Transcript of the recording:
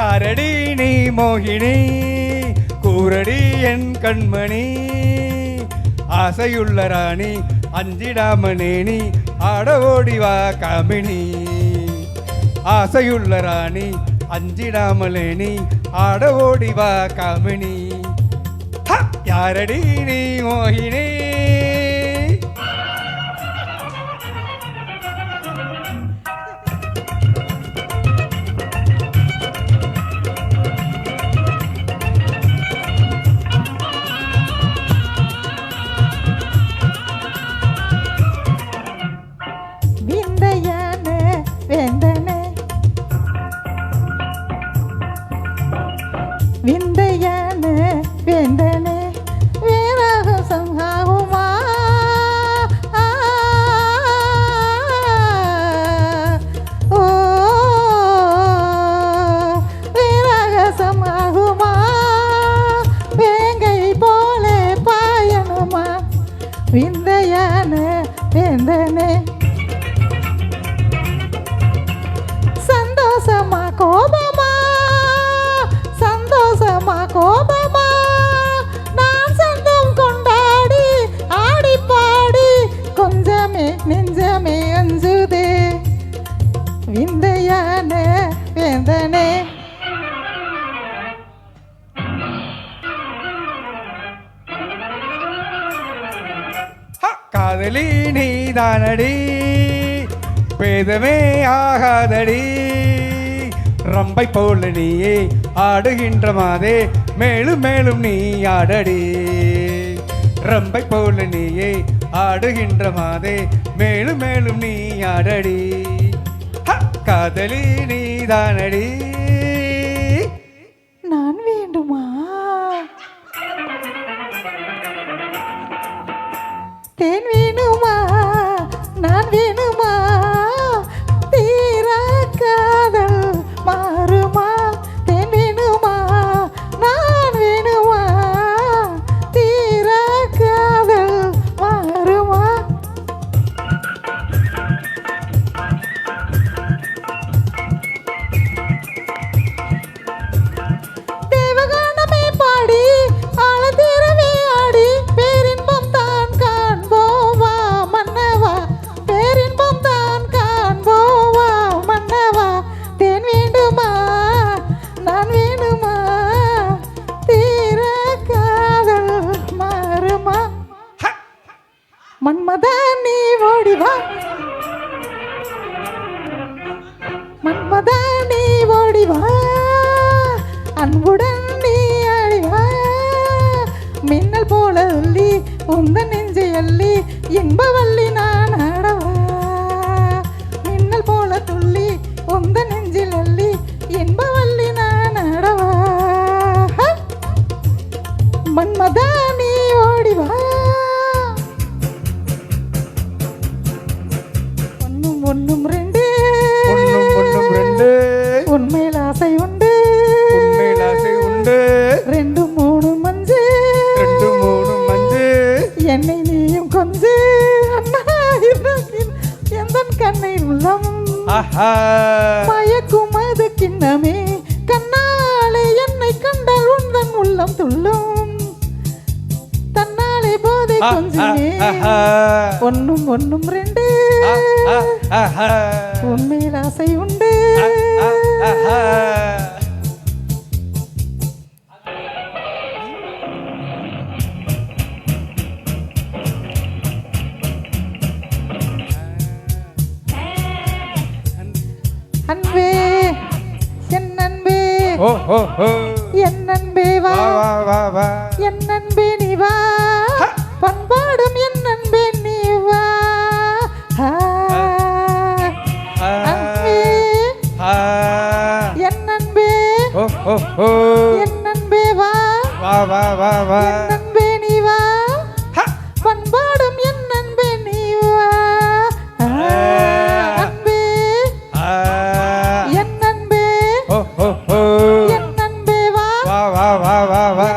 யாரடி நீ மோகினி கூரடி என் கண்மணி. ஆசையுள்ள ராணி அஞ்சிடாமனேனி ஆட ஓடி வா காமினி. ஆசையுள்ள ராணி அஞ்சிடாமலேனி ஆட ஓடி வா காமினி. யாரடி நீ மோகினி? விந்தையான வேந்தனே வேறாக சங்காகுமா ஓ வேறாக சமாகுமா வேங்கை போல பாயணுமா விந்தையான வேந்தனே காதலி நீதானடி. பேதமே ஆகாதடி. ரம்பை போல நீயே ஆடுகின்ற மாதே மேலும் மேலும் நீ ஆடடி. ரம்பை போல நீயே ஆடுகின்ற மாதே மேலும் மேலும் நீ ஆடடி. காதலி நீதானடி. மன்மதா நீ ஓடிவா மன்மதா நீ ஓடிவா அன்புடன் நீ அழிவா மின்னல் போல உள்ளி உந்த நெஞ்சை அள்ளி இன்பவல்லி நானா உண்டு ரெண்டு மூணு மஞ்சு. ரெண்டு மூணு மஞ்சு. என்னை நீயும் கொஞ்சு. எந்த கண்ணை உள்ளம்? மயக்கும் அது கிண்ணமே. கண்ணாலே என்னை கண்டால் உந்தன் உள்ளம் துள்ளும். தன்னாலே போதை கொஞ்சமே. ஒன்னும் ஒன்னும் ரெண்டு. உண்மையில் ஆசை உண்டு. அன்பே என் அன்பே. ஓ ஓ ஓ. என் அன்பே வா. வா வா வா என் அன்பே நீ வா. பண்பாடும் என் அன்பே நீ வா. அன்பே. என் அன்பே. ஓ ஓ ஓ. என் அன்பே வா. வா வா வா வா. வா